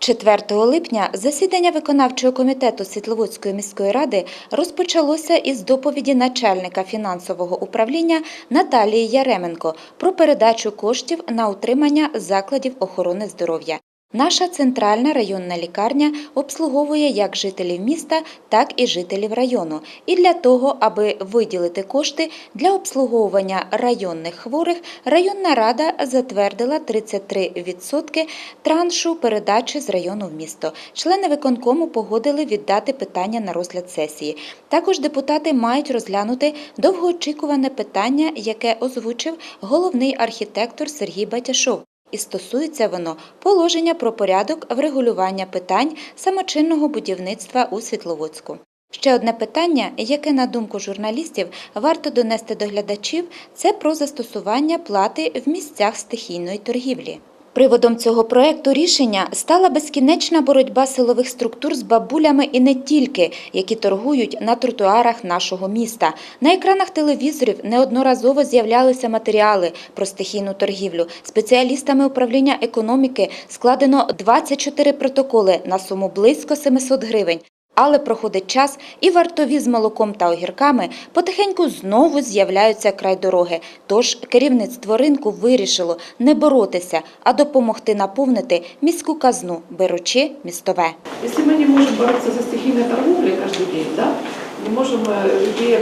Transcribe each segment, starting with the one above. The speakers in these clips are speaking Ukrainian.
4 липня засідання виконавчого комітету Світловодської міської ради розпочалося із доповіді начальника фінансового управління Наталії Яременко про передачу коштів на утримання закладів охорони здоров'я. Наша центральна районна лікарня обслуговує як жителів міста, так і жителів району. І для того, аби виділити кошти для обслуговування районних хворих, районна рада затвердила 33% траншу передачі з району в місто. Члени виконкому погодили віддати питання на розгляд сесії. Також депутати мають розглянути довгоочікуване питання, яке озвучив головний архітектор Сергій Батяшов. І стосується воно положення про порядок врегулювання питань самочинного будівництва у Світловодську. Ще одне питання, яке, на думку журналістів, варто донести до глядачів, це про застосування плати в місцях стихійної торгівлі. Приводом цього проекту рішення стала безкінечна боротьба силових структур з бабулями і не тільки, які торгують на тротуарах нашого міста. На екранах телевізорів неодноразово з'являлися матеріали про стихійну торгівлю. Спеціалістами управління економіки складено 24 протоколи на суму близько 700 гривень. Але проходить час, і вартові з молоком та огірками потихеньку знову з'являються край дороги. Тож керівництво ринку вирішило не боротися, а допомогти наповнити міську казну, беручи містове. Если мы не можем бороться за стихийной торговлей каждый день, да, не можем э, людей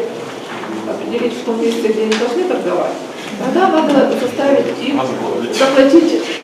определить в том месте, где они должны торговать, тогда надо заставить их заплатить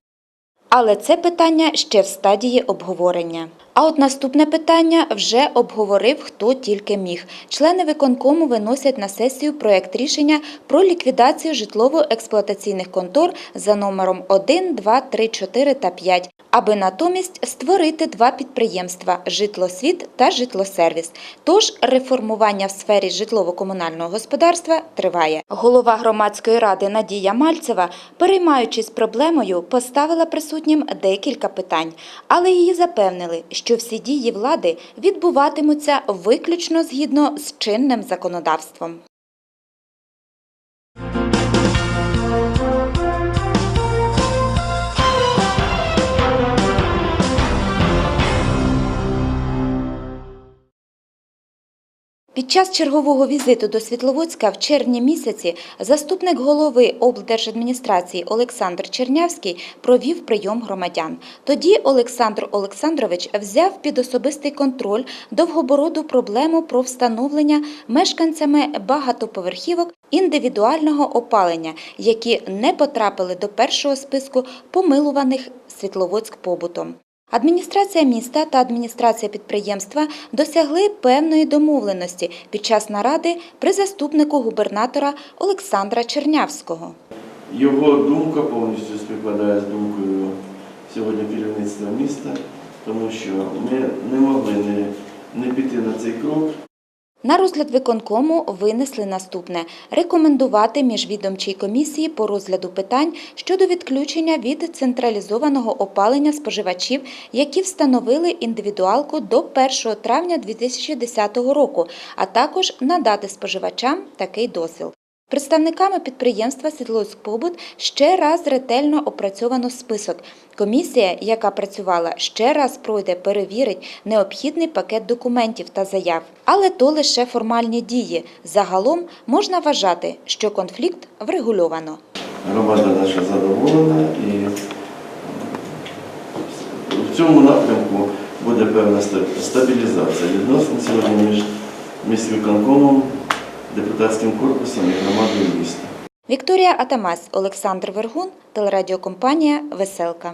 Але це питання ще в стадії обговорення. А от наступне питання вже обговорив хто тільки міг. Члени виконкому виносять на сесію проект рішення про ліквідацію житлово-експлуатаційних контор за номером 1, 2, 3, 4 та 5, аби натомість створити два підприємства Житлосвіт та Житлосервіс. Тож реформування в сфері житлово-комунального господарства триває. Голова громадської ради Надія Мальцева, переймаючись проблемою, поставила присутнім декілька питань, але її запевнили, що всі дії влади відбуватимуться виключно згідно з чинним законодавством. Під час чергового візиту до Світловодська в червні місяці заступник голови облдержадміністрації Олександр Чернявський провів прийом громадян. Тоді Олександр Олександрович взяв під особистий контроль довгобороду проблему про встановлення мешканцями багатоповерхівок індивідуального опалення, які не потрапили до першого списку помилуваних Світловодськ побутом. Адміністрація міста та адміністрація підприємства досягли певної домовленості під час наради при заступнику губернатора Олександра Чернявського. Його думка повністю співпадає з думкою сьогодні керівництва міста, тому що ми не могли не, піти на цей крок. На розгляд виконкому винесли наступне – рекомендувати міжвідомчій комісії по розгляду питань щодо відключення від централізованого опалення споживачів, які встановили індивідуалку до 1 травня 2010 року, а також надати споживачам такий дозвіл. Представниками підприємства «Світловодськпобут» ще раз ретельно опрацьовано список. Комісія, яка працювала, ще раз пройде, перевірить необхідний пакет документів та заяв. Але то лише формальні дії. Загалом можна вважати, що конфлікт врегульовано. Громада наша задоволена і в цьому напрямку буде певна стабілізація відносин сьогодні між міськвиконкомом, депутатським корпусом і громадою міста. Вікторія Атамас, Олександр Вергун, телерадіокомпанія «Веселка».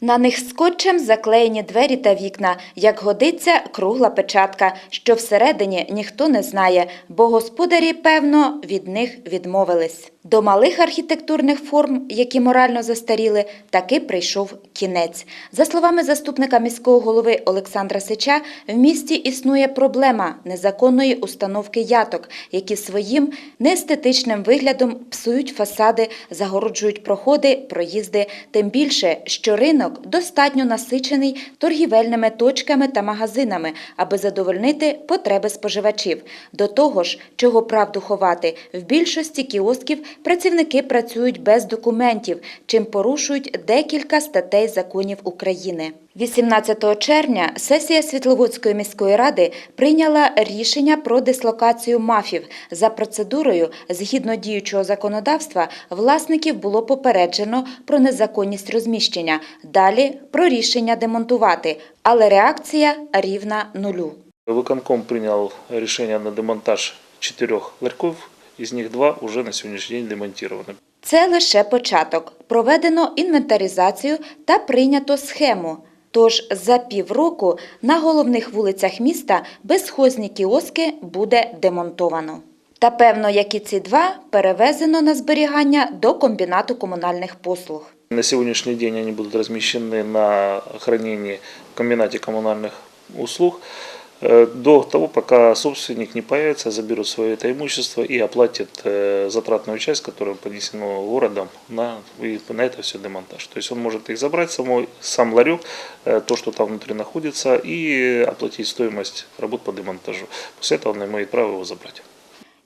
На них скотчем заклеєні двері та вікна, як годиться кругла печатка, що всередині ніхто не знає, бо господарі, певно, від них відмовились. До малих архітектурних форм, які морально застаріли, таки прийшов кінець. За словами заступника міського голови Олександра Сича, в місті існує проблема незаконної установки яток, які своїм неестетичним виглядом псують фасади, загороджують проходи, проїзди. Тим більше, що ринок достатньо насичений торгівельними точками та магазинами, аби задовольнити потреби споживачів. До того ж, чого правду ховати, в більшості кіосків працівники працюють без документів, чим порушують декілька статей законів України. 18 червня сесія Світловодської міської ради прийняла рішення про дислокацію мафів. За процедурою, згідно діючого законодавства, власників було попереджено про незаконність розміщення. Далі про рішення демонтувати, але реакція рівна нулю. Виконком прийняв рішення на демонтаж чотирьох ларьків, із них два вже на сьогоднішній день демонтовані. Це лише початок. Проведено інвентаризацію та прийнято схему. Тож за півроку на головних вулицях міста безхозні кіоски буде демонтовано. Та певно, як і ці два, перевезено на зберігання до комбінату комунальних послуг. На сьогоднішній день вони будуть розміщені на храненні в комбінаті комунальних услуг э, до того, пока собственник не появится, заберут свое это имущество и оплатит э, затратную часть, которая понесена городом на, и на это все демонтаж. То есть он может их забрать самой, сам ларек, э, то, что там внутри находится, и оплатить стоимость работ по демонтажу. После этого он имеет право его забрать.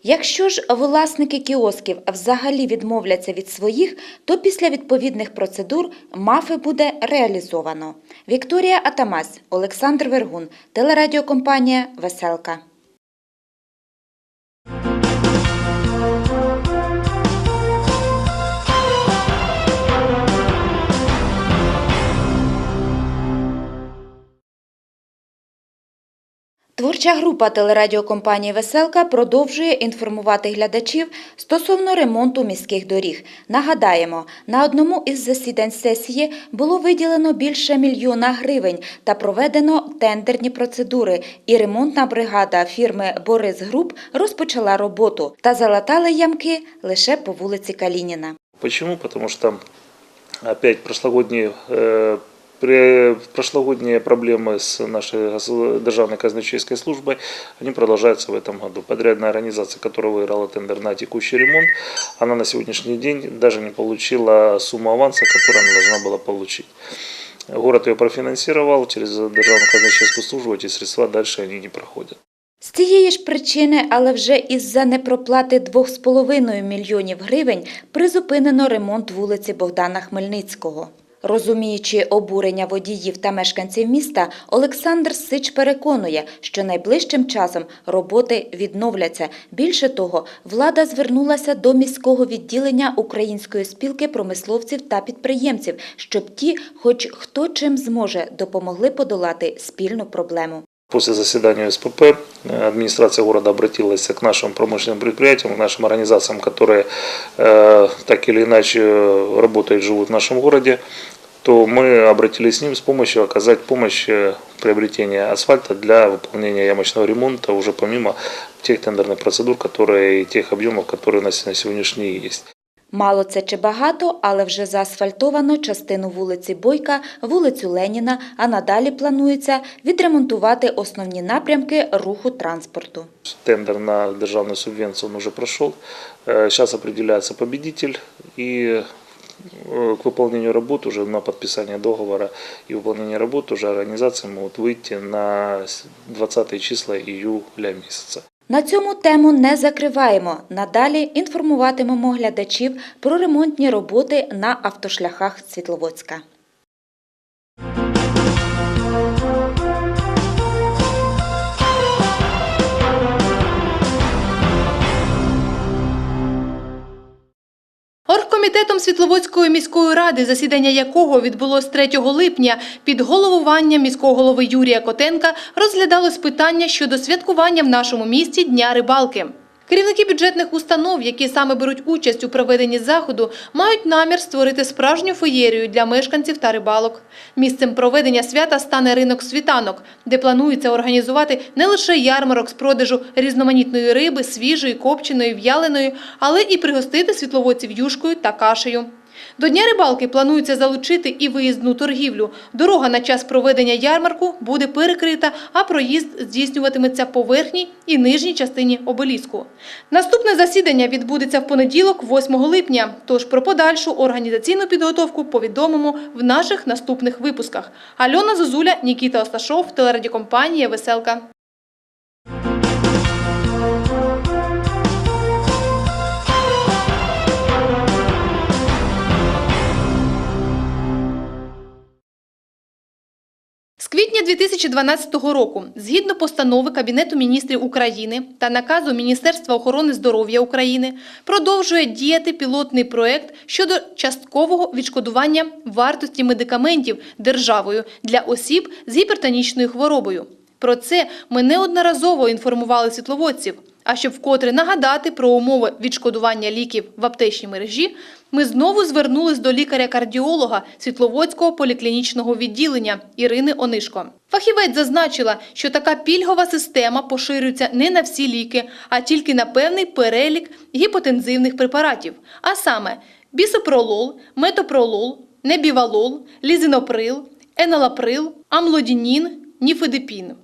Якщо ж власники кіосків взагалі відмовляться від своїх, то після відповідних процедур мафи буде реалізовано. Вікторія Атамась, Олександр Вергун, телерадіокомпанія Веселка. Творча група телерадіокомпанії Веселка продовжує інформувати глядачів стосовно ремонту міських доріг. Нагадаємо, на одному із засідань сесії було виділено більше мільйона гривень та проведено тендерні процедури. І ремонтна бригада фірми Борис Груп розпочала роботу та залатали ямки лише по вулиці Калініна. Почему? Потому что опять прошлогодние, э, прошлогодние проблемы с нашей гос- Державной казначейской службой, они продолжаются в этом году. Подрядная организация, которая выиграла тендер на текущий ремонт, она на сегодняшний день даже не получила сумму аванса, которую она должна была получить. Город ее профинансировал, через Державную казначейскую службу эти средства дальше они не проходят. З цієї ж причини, але вже із-за непроплати 2,5 мільйонів гривень призупинено ремонт вулиці Богдана Хмельницького. Розуміючи обурення водіїв та мешканців міста, Олександр Сич переконує, що найближчим часом роботи відновляться. Більше того, влада звернулася до міського відділення Української спілки промисловців та підприємців, щоб ті, хоч хто чим зможе, допомогли подолати спільну проблему. После заседания СПП э, администрация города обратилась к нашим промышленным предприятиям, к нашим организациям, которые э, так или иначе э, работают, живут в нашем городе, то мы обратились с ним с помощью оказать помощь э, в приобретении асфальта для выполнения ямочного ремонта уже помимо тех тендерных процедур, которые и тех объемов, которые у нас на сегодняшний есть. Мало це чи багато, але вже заасфальтовано частину вулиці Бойка, вулицю Леніна, а надалі планується відремонтувати основні напрямки руху транспорту. Тендер на державную субвенцию он уже прошел. Сейчас определяется победитель и э, к выполнению работ уже на подписание договора и выполнение работ уже организации могут выйти на 20 числа июля месяца. На цьому тему не закриваємо. Надалі інформуватимемо глядачів про ремонтні роботи на автошляхах Світловодська. Оргкомітетом Світловодської міської ради, засідання якого відбулось 3 липня, під головуванням міського голови Юрія Котенка розглядалось питання щодо святкування в нашому місті Дня рибалки. Керівники бюджетних установ, які саме беруть участь у проведенні заходу, мають намір створити справжню феєрію для мешканців та рибалок. Місцем проведення свята стане ринок світанок, де планується організувати не лише ярмарок з продажу різноманітної риби, свіжої, копченої, в'яленої, але і пригостити світловодців юшкою та кашею. До Дня рибалки планується залучити і виїзну торгівлю. Дорога на час проведення ярмарку буде перекрита, а проїзд здійснюватиметься по верхній і нижній частині обеліску. Наступне засідання відбудеться в понеділок, 8 липня. Тож про подальшу організаційну підготовку повідомимо в наших наступних випусках. Альона Зозуля, Нікіта Осташов, телерадіокомпанія Веселка. Квітня 2012 року, згідно постанови Кабінету міністрів України та наказу Міністерства охорони здоров'я України, продовжує діяти пілотний проект щодо часткового відшкодування вартості медикаментів державою для осіб з гіпертонічною хворобою. Про це ми неодноразово інформували світловодців. А щоб вкотре нагадати про умови відшкодування ліків в аптечній мережі, ми знову звернулись до лікаря-кардіолога Світловодського поліклінічного відділення Ірини Онишко. Фахівець зазначила, що така пільгова система поширюється не на всі ліки, а тільки на певний перелік гіпотензивних препаратів, а саме бісопролол, метопролол, небівалол, лізиноприл, енолаприл, амлодінін, ніфедипін.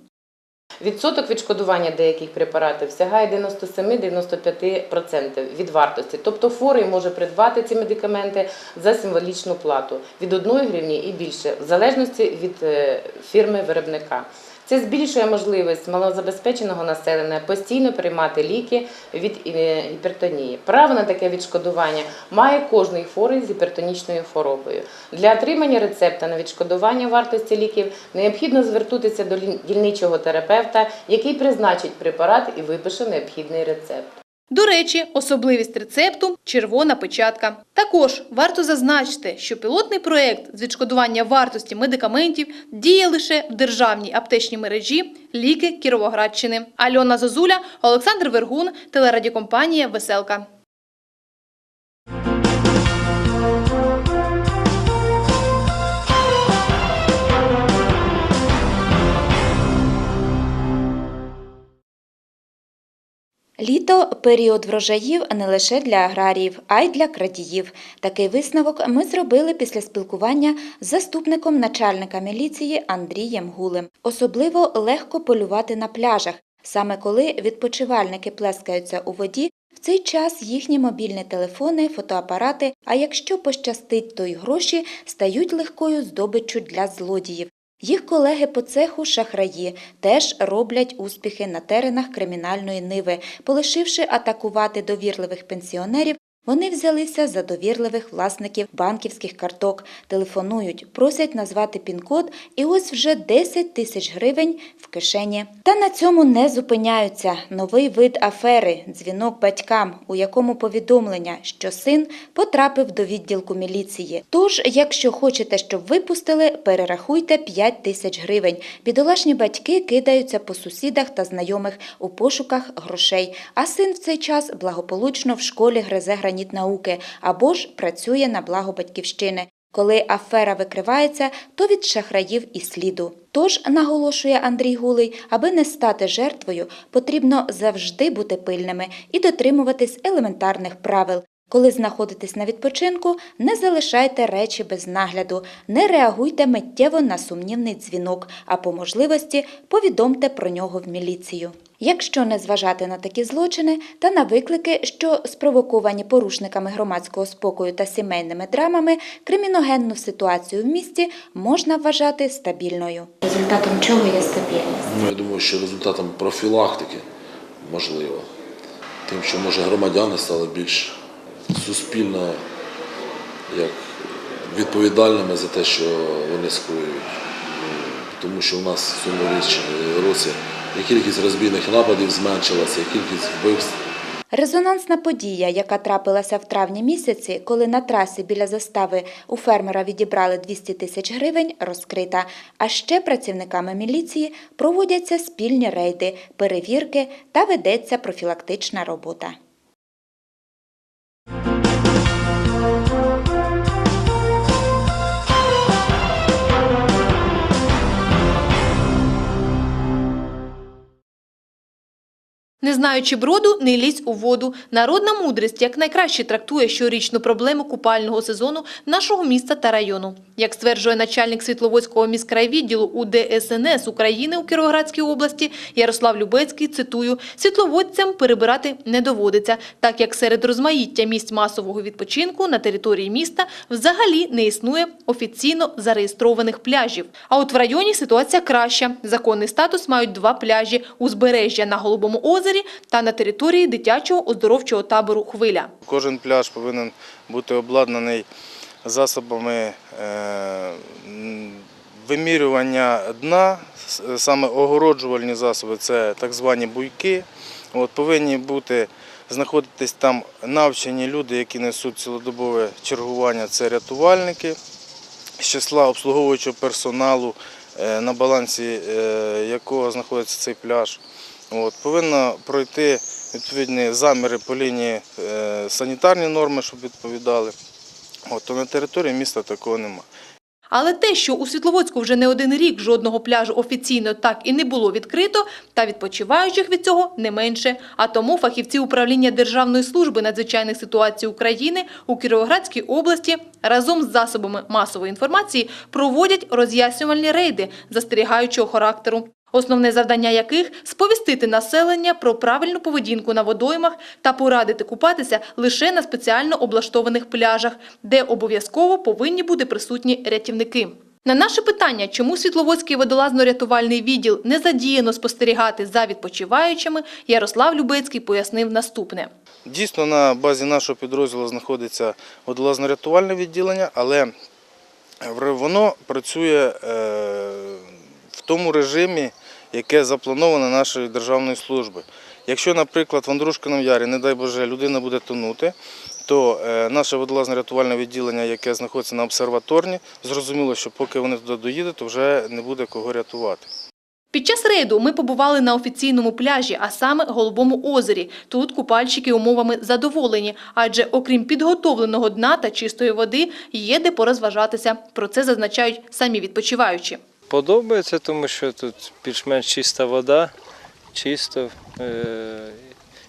Відсоток відшкодування деяких препаратів сягає 97-95% від вартості. Тобто хворий може придбати ці медикаменти за символічну плату від 1 гривні і більше, в залежності від е, фірми-виробника. Це збільшує можливість малозабезпеченого населення постійно приймати ліки від е, гіпертонії. Право на таке відшкодування має кожний хворий з гіпертонічною хворобою. Для отримання рецепта на відшкодування вартості ліків необхідно звернутися до дільничого терапевта, який призначить препарат і випише необхідний рецепт. До речі, особливість рецепту – червона печатка. Також варто зазначити, що пілотний проєкт з відшкодування вартості медикаментів діє лише в державній аптечній мережі «Ліки Кіровоградщини». Альона Зозуля, Олександр Вергун, телерадіокомпанія «Веселка». Літо період врожаїв не лише для аграріїв, а й для крадіїв. Такий висновок ми зробили після спілкування з заступником начальника міліції Андрієм Гулем. Особливо легко полювати на пляжах, саме коли відпочивальники плескаються у воді. В цей час їхні мобільні телефони, фотоапарати, а якщо пощастить, то й гроші стають легкою здобиччю для злодіїв. Їх колеги по цеху шахраї теж роблять успіхи на теренах кримінальної ниви. Полишивши атакувати довірливих пенсіонерів, вони взялися за довірливих власників банківських карток, телефонують, просять назвати пін-код, і ось вже 10 тисяч гривень в кишені. Та на цьому не зупиняються. Новий вид афери дзвінок батькам, у якому повідомлення, що син потрапив до відділку міліції. Тож, якщо хочете, щоб випустили, перерахуйте 5 тисяч гривень. Бідолашні батьки кидаються по сусідах та знайомих у пошуках грошей, а син в цей час благополучно в школі гризе граніт науки або ж працює на благо батьківщини. Коли афера викривається, то від шахраїв і сліду. Тож, наголошує Андрій Гулий, аби не стати жертвою, потрібно завжди бути пильними і дотримуватись елементарних правил. Коли знаходитесь на відпочинку, не залишайте речі без нагляду, не реагуйте миттєво на сумнівний дзвінок, а по можливості повідомте про нього в міліцію. Якщо не зважати на такі злочини та на виклики, що спровоковані порушниками громадського спокою та сімейними драмами, криміногенну ситуацію в місті можна вважати стабільною. Результатом чого є стабільність? Ну, я думаю, що результатом профілактики можливо. Тим, що може громадяни стали більш суспільно як відповідальними за те, що вони скоюють. Тому що у нас в цьому році кількість розбійних нападів зменшилася, кількість вбивств Резонансна подія, яка трапилася в травні місяці, коли на трасі біля застави у фермера відібрали 200 тисяч гривень, розкрита. А ще працівниками міліції проводяться спільні рейди, перевірки та ведеться профілактична робота. Не знаючи броду, не лізь у воду. Народна мудрість як найкраще трактує щорічну проблему купального сезону нашого міста та району. Як стверджує начальник Світловодського міськрайвідділу УДСНС України у Кіровоградській області Ярослав Любецький, цитую, світловодцям перебирати не доводиться, так як серед розмаїття місць масового відпочинку на території міста взагалі не існує офіційно зареєстрованих пляжів. А от в районі ситуація краща. Законний статус мають два пляжі – узбережжя на Голубому озері та на території дитячого оздоровчого табору «Хвиля». Кожен пляж повинен бути обладнаний засобами е, вимірювання дна, саме огороджувальні засоби це так звані буйки. От, повинні бути знаходитись там навчені люди, які несуть цілодобове чергування, це рятувальники з числа обслуговуючого персоналу, е, на балансі е, якого знаходиться цей пляж. От, повинно пройти відповідні заміри по лінії е, санітарні норми, щоб відповідали. От, то на території міста такого немає. Але те, що у Світловодську вже не один рік жодного пляжу офіційно так і не було відкрито, та відпочиваючих від цього не менше. А тому фахівці управління Державної служби надзвичайних ситуацій України у Кіровоградській області разом з засобами масової інформації проводять роз'яснювальні рейди застерігаючого характеру. Основне завдання яких – сповістити населення про правильну поведінку на водоймах та порадити купатися лише на спеціально облаштованих пляжах, де обов'язково повинні бути присутні рятівники. На наше питання, чому Світловодський водолазно-рятувальний відділ не задіяно спостерігати за відпочиваючими, Ярослав Любецький пояснив наступне. Дійсно, на базі нашого підрозділу знаходиться водолазно-рятувальне відділення, але воно працює е, в тому режимі, яке заплановано нашою державною службою. Якщо, наприклад, в Андрушкиному ярі, не дай Боже, людина буде тонути, то е, наше водолазно-рятувальне відділення, яке знаходиться на обсерваторні, зрозуміло, що поки вони туди доїдуть, то вже не буде кого рятувати. Під час рейду ми побували на офіційному пляжі, а саме Голубому озері. Тут купальщики умовами задоволені, адже окрім підготовленого дна та чистої води, є де порозважатися. Про це зазначають самі відпочиваючі. Подобається, тому що тут більш-менш чиста вода, чисто. Е-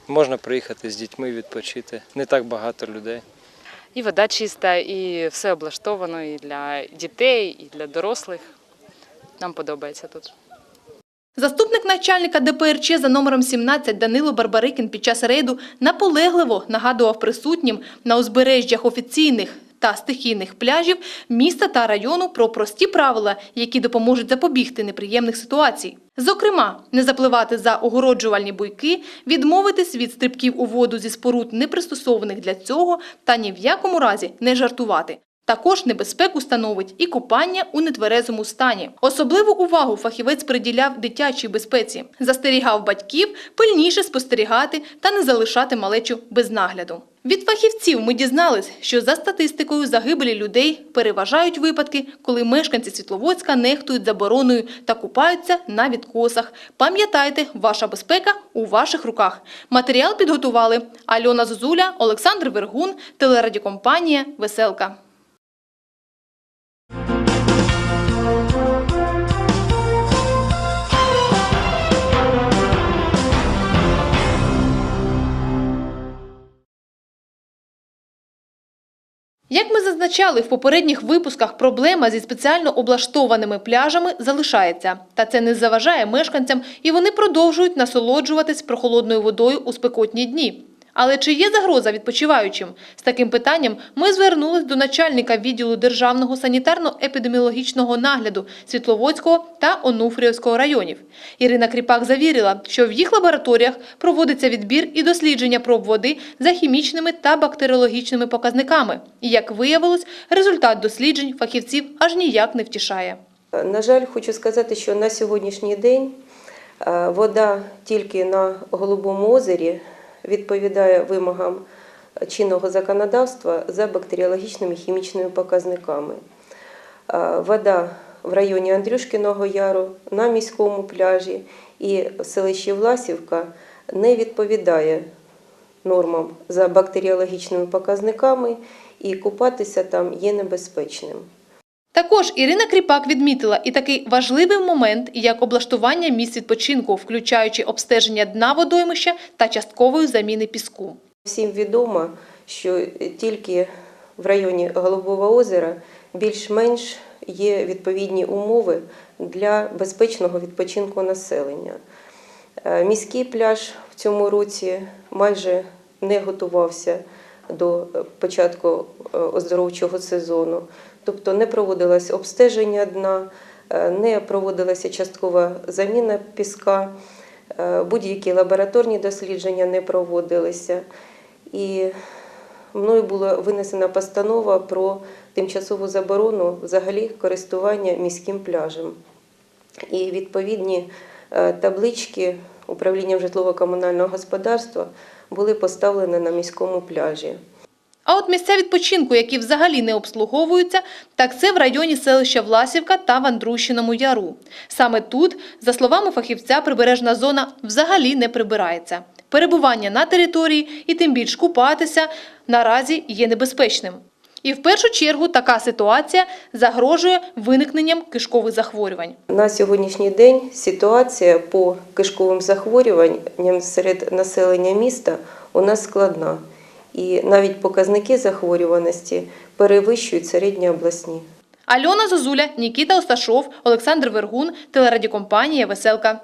можна приїхати з дітьми відпочити. Не так багато людей. І вода чиста, і все облаштовано і для дітей, і для дорослих. Нам подобається тут. Заступник начальника ДПРЧ за номером 17 Данило Барбарикін під час рейду наполегливо нагадував присутнім на узбережжях офіційних та стихійних пляжів міста та району про прості правила, які допоможуть запобігти неприємних ситуацій. Зокрема, не запливати за огороджувальні буйки, відмовитись від стрибків у воду зі споруд, не пристосованих для цього, та ні в якому разі не жартувати. Також небезпеку становить і купання у нетверезому стані. Особливу увагу фахівець приділяв дитячій безпеці. Застерігав батьків пильніше спостерігати та не залишати малечу без нагляду. Від фахівців ми дізнались, що за статистикою загибелі людей переважають випадки, коли мешканці Світловодська нехтують забороною та купаються на відкосах. Пам'ятайте, ваша безпека у ваших руках. Матеріал підготували Альона Зозуля, Олександр Вергун, телерадіокомпанія «Веселка». Зазначали в попередніх випусках, проблема зі спеціально облаштованими пляжами залишається. Та це не заважає мешканцям, і вони продовжують насолоджуватись прохолодною водою у спекотні дні. Але чи є загроза відпочиваючим? З таким питанням ми звернулись до начальника відділу Державного санітарно-епідеміологічного нагляду Світловодського та Онуфріївського районів. Ірина Кріпак завірила, що в їх лабораторіях проводиться відбір і дослідження проб води за хімічними та бактеріологічними показниками. І, як виявилось, результат досліджень фахівців аж ніяк не втішає. На жаль, хочу сказати, що на сьогоднішній день е, вода тільки на Голубому озері відповідає вимогам чинного законодавства за бактеріологічними хімічними показниками. Е, Вода в районі Андрюшкіного яру на міському пляжі і в селищі Власівка не відповідає нормам за бактеріологічними показниками, і купатися там є небезпечним. Також Ірина Кріпак відмітила і такий важливий момент, як облаштування місць відпочинку, включаючи обстеження дна водоймища та часткової заміни піску. Всім відомо, що тільки в районі Голубого озера більш-менш є відповідні умови для безпечного відпочинку населення. Е, Міський пляж в цьому році майже не готувався до початку е, оздоровчого сезону, тобто не проводилось обстеження дна, е, не проводилася часткова заміна піска, е, будь-які лабораторні дослідження не проводилися. І мною була винесена постанова про тимчасову заборону взагалі користування міським пляжем. І відповідні е, таблички управлінням житлово-комунального господарства були поставлені на міському пляжі. А от місця відпочинку, які взагалі не обслуговуються, так це в районі селища Власівка та в Андрущиному яру. Саме тут, за словами фахівця, прибережна зона взагалі не прибирається. Перебування на території і тим більш купатися наразі є небезпечним. І в першу чергу така ситуація загрожує виникненням кишкових захворювань. На сьогоднішній день ситуація по кишковим захворюванням серед населення міста у нас складна. І навіть показники захворюваності перевищують середні обласні. Альона Зозуля, Нікіта Осташов, Олександр Вергун, телерадіокомпанія Веселка.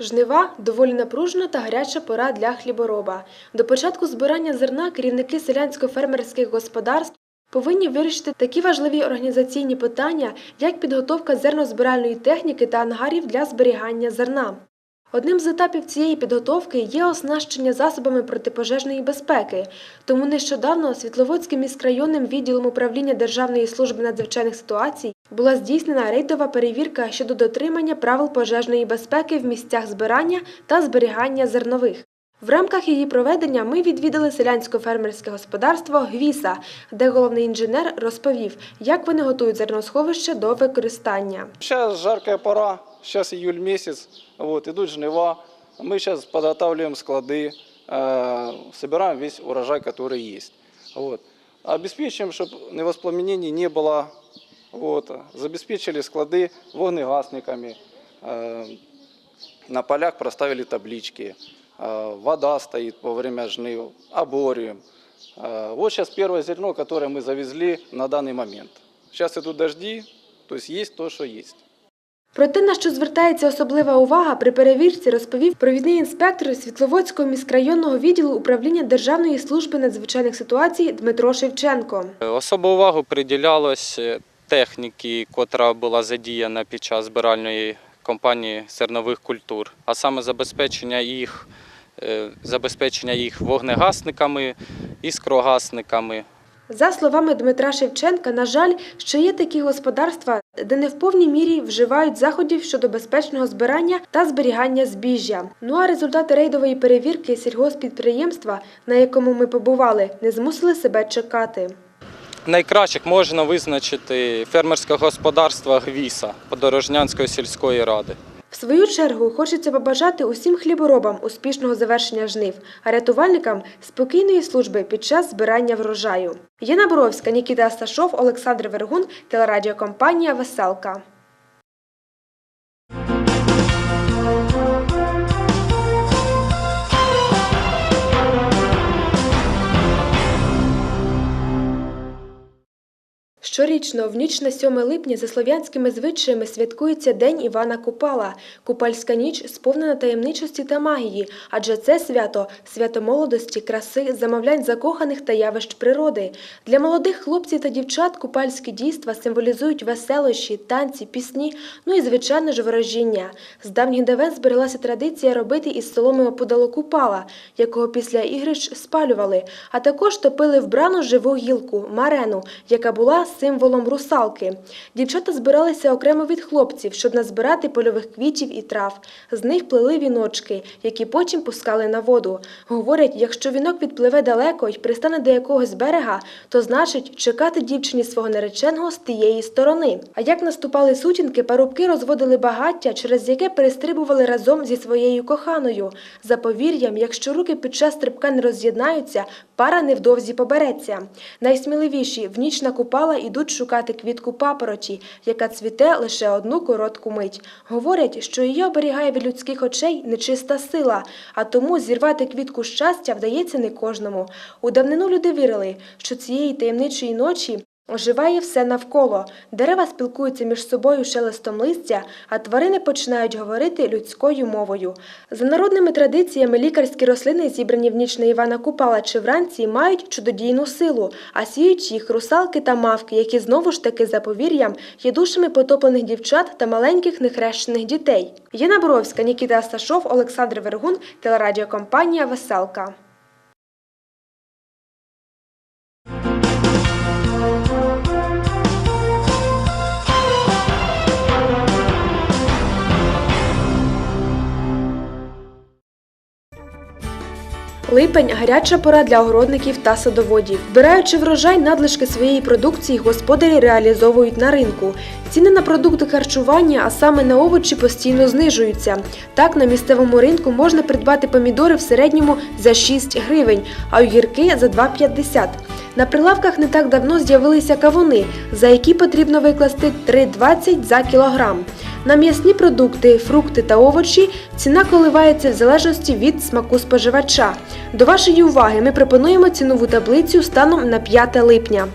Жнива доволі напружена та гаряча пора для хлібороба. До початку збирання зерна керівники селянсько-фермерських господарств повинні вирішити такі важливі організаційні питання, як підготовка зернозбиральної техніки та ангарів для зберігання зерна. Одним з етапів цієї підготовки є оснащення засобами протипожежної безпеки. Тому нещодавно Світловодським міськрайонним відділом управління Державної служби надзвичайних ситуацій була здійснена рейдова перевірка щодо дотримання правил пожежної безпеки в місцях збирання та зберігання зернових. В рамках її проведення ми відвідали селянсько-фермерське господарство Гвіса, де головний інженер розповів, як вони готують зерносховище до використання. Сейчас жаркая пора, сейчас июль месяц, вот, идут жнива. Мы сейчас подготавливаем склады, э, собираем весь урожай, который есть. Вот. Обеспечиваем, чтобы невоспламенений не было. Вот. Забеспечили склады вогнегасниками. Э, на полях проставили таблички. Э, вода стоит во время жнив, оборием. Э, вот сейчас первое зерно, которое мы завезли на данный момент. Сейчас идут дожди, то есть есть то, что есть. Про те, на що звертається особлива увага при перевірці, розповів провідний інспектор Світловодського міськрайонного відділу управління Державної служби надзвичайних ситуацій Дмитро Шевченко. Особу увагу приділялось е, техніки, котра була задіяна під час збиральної кампанії зернових культур, а саме забезпечення їх, е, забезпечення їх вогнегасниками, іскрогасниками, За словами Дмитра Шевченка, на жаль, що є такі господарства, де не в повній мірі вживають заходів щодо безпечного збирання та зберігання збіжжя. Ну а результати рейдової перевірки сільгоспідприємства, на якому ми побували, не змусили себе чекати. Найкращих можна визначити фермерське господарство Гвіса Подорожнянської сільської ради. В свою чергу хочеться побажати усім хліборобам успішного завершення жнив, а рятувальникам спокійної служби під час збирання врожаю. Яна Боровська, Нікіта Асташов, Олександр Вергун, телерадіокомпанія Веселка. Щорічно, в ніч на 7 липня за слов'янськими звичаями святкується День Івана Купала. Купальська ніч сповнена таємничості та магії, адже це свято свято молодості, краси, замовлянь закоханих та явищ природи. Для молодих хлопців та дівчат купальські дійства символізують веселощі, танці, пісні, ну і звичайно ж ворожіння. З давніх давен збереглася традиція робити із соломи опудало купала, якого після ігрищ спалювали, а також топили в брану живу гілку марену, яка була символом русалки. Дівчата збиралися окремо від хлопців, щоб назбирати польових квітів і трав. З них плели віночки, які потім пускали на воду. Говорять, якщо вінок відпливе далеко і пристане до якогось берега, то значить чекати дівчині свого нареченого з тієї сторони. А як наступали сутінки, парубки розводили багаття, через яке перестрибували разом зі своєю коханою. За повір'ям, якщо руки під час стрибка не роз'єднаються, пара невдовзі побереться. Найсміливіші в ніч на купала ідуть шукати квітку папороті, яка цвіте лише одну коротку мить. Говорять, що її оберігає від людських очей нечиста сила, а тому зірвати квітку щастя вдається не кожному. У давнину люди вірили, що цієї таємничої ночі Оживає все навколо. Дерева спілкуються між собою шелестом листя, а тварини починають говорити людською мовою. За народними традиціями лікарські рослини, зібрані в ніч на Івана Купала чи вранці, мають чудодійну силу, а сіють їх русалки та мавки, які знову ж таки за повір'ям є душами потоплених дівчат та маленьких нехрещених дітей. Яна Боровська, Нікіта Асташов, Олександр Вергун, телерадіокомпанія Веселка. Липень гаряча пора для огородників та садоводів. Збираючи врожай, надлишки своєї продукції господарі реалізовують на ринку. Ціни на продукти харчування, а саме на овочі, постійно знижуються. Так, на місцевому ринку можна придбати помідори в середньому за 6 гривень, а огірки за 2,50. На прилавках не так давно з'явилися кавуни, за які потрібно викласти 3,20 за кілограм. На м'ясні продукти, фрукти та овочі ціна коливається в залежності від смаку споживача. До вашої уваги ми пропонуємо цінову таблицю станом на 5 липня.